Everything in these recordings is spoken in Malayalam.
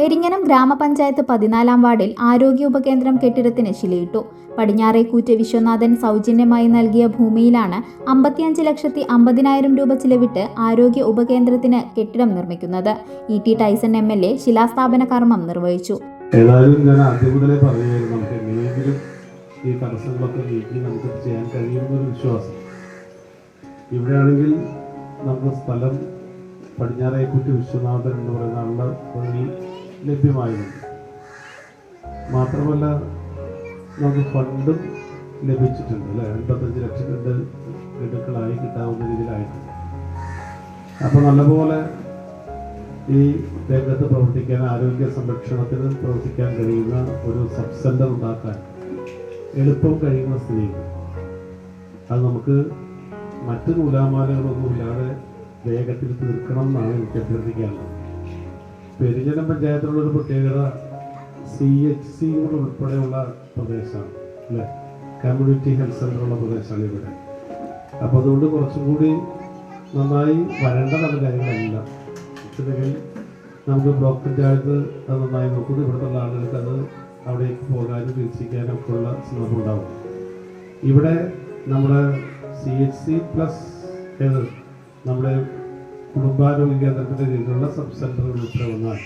പെരിങ്ങനം ഗ്രാമപഞ്ചായത്ത് പതിനാലാം വാർഡിൽ ആരോഗ്യ ഉപകേന്ദ്രം കെട്ടിടത്തിന് ശിലയിട്ടു. പടിഞ്ഞാറേക്കൂറ്റ് വിശ്വനാഥൻ സൗജന്യമായി നൽകിയ ഭൂമിയിലാണ് അമ്പത്തിയഞ്ച് ലക്ഷത്തി അമ്പതിനായിരം രൂപ ചിലവിട്ട് ആരോഗ്യ ഉപകേന്ദ്രത്തിന് കെട്ടിടം നിർമ്മിക്കുന്നത്. E T Tyson M L A ശിലാസ്ഥാപന കർമ്മം നിർവഹിച്ചു. ഇവിടെയാണെങ്കിൽ നമുക്ക് സ്ഥലം പടിഞ്ഞാറേക്കുറ്റി വിശ്വനാഥൻ എന്ന് പറയുന്ന ആളുടെ വഴി ലഭ്യമായിരുന്നു. മാത്രമല്ല നമുക്ക് ഫണ്ടും ലഭിച്ചിട്ടുണ്ട് അല്ലേ? എൺപത്തഞ്ച് ലക്ഷം രണ്ട് ഗഡുക്കളായി കിട്ടാവുന്ന രീതിയിലായിട്ടുണ്ട് അപ്പോൾ നല്ലപോലെ ഈ രംഗത്ത് പ്രവർത്തിക്കാൻ ആരോഗ്യ സംരക്ഷണത്തിന് പ്രവർത്തിക്കാൻ കഴിയുന്ന ഒരു സബ് സെന്റർ ഉണ്ടാക്കാൻ എളുപ്പം കഴിയുന്ന സ്ഥിതിയിൽ. അത് നമുക്ക് മറ്റ് നൂലാമാലകളൊന്നുമില്ലാതെ വേഗത്തിൽ തീർക്കണം എന്നാണ് എനിക്ക് അഭ്യർത്ഥിക്കാനുള്ളത്. പെരിഞ്ഞനം പഞ്ചായത്തിലുള്ള ഒരു പ്രത്യേകത സി എച്ച് സി ഉൾപ്പെടെയുള്ള പ്രദേശമാണ് അല്ലേ? കമ്മ്യൂണിറ്റി ഹെൽത്ത് സെന്ററുള്ള പ്രദേശമാണ് ഇവിടെ. അപ്പോൾ അതുകൊണ്ട് കുറച്ചും കൂടി നന്നായി വരേണ്ടതാണ് കാര്യങ്ങളെല്ലാം. വെച്ചിട്ടുണ്ടെങ്കിൽ നമുക്ക് ബ്ലോക്ക് പഞ്ചായത്ത് അത് നന്നായി നോക്കുന്നു. ഇവിടുത്തെ ആളുകൾക്ക് അത് അവിടേക്ക് പോകാനും ചികിത്സിക്കാനും ഒക്കെ ഉള്ള സന്ദർഭം ഉണ്ടാവും. ഇവിടെ നമ്മുടെ സി എച്ച് സി പ്ലസ് ഏത്? നമ്മുടെ കുടുംബാരോഗ്യ കേന്ദ്രത്തിന്റെ കീഴിലുള്ള സബ് സെന്ററുകൾ ഉൾപ്പെടെ വന്നാൽ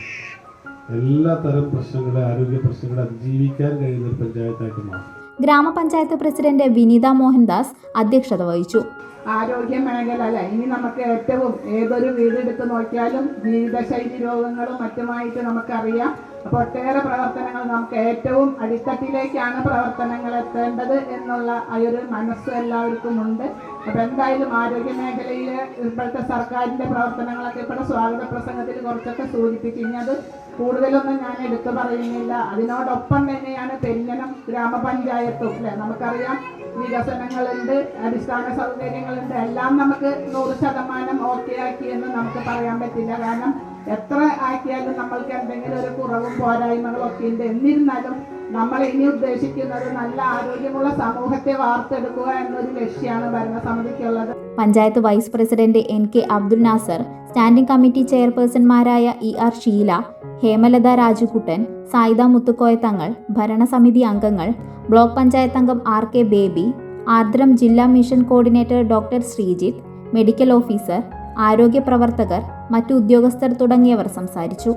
എല്ലാ തരം പ്രശ്നങ്ങളെ ആരോഗ്യ പ്രശ്നങ്ങളെ അതിജീവിക്കാൻ കഴിയുന്ന ഒരു പഞ്ചായത്തായിട്ട് മാറും. ഗ്രാമപഞ്ചായത്ത് പ്രസിഡന്റ് വിനീത മോഹൻദാസ് അധ്യക്ഷത വഹിച്ചു. ആരോഗ്യ മേഖല അല്ല? ഇനി നമുക്ക് ഏറ്റവും ഏതൊരു വീടെടുത്ത് നോക്കിയാലും ജീവിതശൈലി രോഗങ്ങളും മറ്റുമായിട്ട് നമുക്കറിയാം. അപ്പോൾ ഒട്ടേറെ പ്രവർത്തനങ്ങൾ നമുക്ക് ഏറ്റവും അടിത്തട്ടിലേക്കാണ് പ്രവർത്തനങ്ങൾ എത്തേണ്ടത് എന്നുള്ള ആ ഒരു മനസ്സ് എല്ലാവർക്കും ഉണ്ട്. അപ്പൊ എന്തായാലും ആരോഗ്യ മേഖലയിൽ ഇപ്പോഴത്തെ സർക്കാരിന്റെ പ്രവർത്തനങ്ങളൊക്കെ ഇവിടെ സ്വാഗത പ്രസംഗത്തിൽ കുറച്ചൊക്കെ സൂചിപ്പിച്ചു ഇനി കൂടുതലൊന്നും ഞാൻ എടുത്തു പറയുന്നില്ല. അതിനോടൊപ്പം തന്നെയാണ് പെരിഞ്ഞനം ഗ്രാമപഞ്ചായത്തും അല്ലെ? നമുക്കറിയാം വികസനങ്ങളുണ്ട് അടിസ്ഥാന സൗകര്യങ്ങളുണ്ട്. എല്ലാം നമുക്ക് നൂറ് ശതമാനം ഓക്കെ ആക്കി എന്ന് നമുക്ക് പറയാൻ പറ്റില്ല. കാരണം എത്ര ആക്കിയാലും നമ്മൾക്ക് എന്തെങ്കിലും ഒരു കുറവും പോരായ്മകളും ഒക്കെ ഉണ്ട് എന്നിരുന്നാലും നമ്മൾ ഇനി ഉദ്ദേശിക്കുന്നത് നല്ല ആരോഗ്യമുള്ള സമൂഹത്തെ വാർത്തെടുക്കുക എന്നൊരു ലക്ഷ്യമാണ് ഭരണസമിതിക്കുള്ളത്. Panchayat vice president N K Abdul Nasar standing committee ചെയർപേഴ്സൺമാരായ E R Sheela Hemalatha Rajukuttan Sayida Muthukoya Thangal ഭരണസമിതി അംഗങ്ങൾ ബ്ലോക്ക് പഞ്ചായത്ത് അംഗം ആർ കെ ബേബി ആർദ്രം ജില്ലാ mission coordinator doctor Sreejith medical officer ആരോഗ്യ പ്രവർത്തകർ മറ്റു ഉദ്യോഗസ്ഥർ തുടങ്ങിയവർ സംസാരിച്ചു